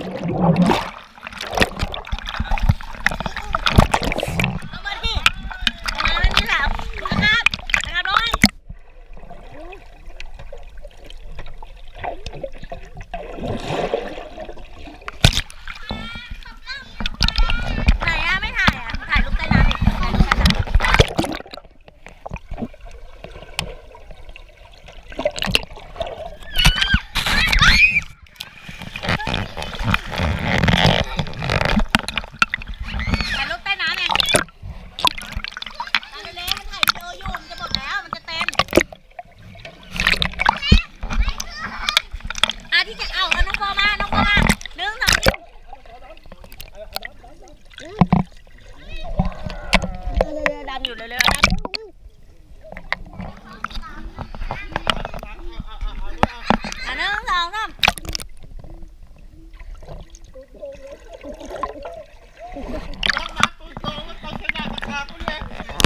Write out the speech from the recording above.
Thank เร็วๆดันอยู่เร็วๆดัน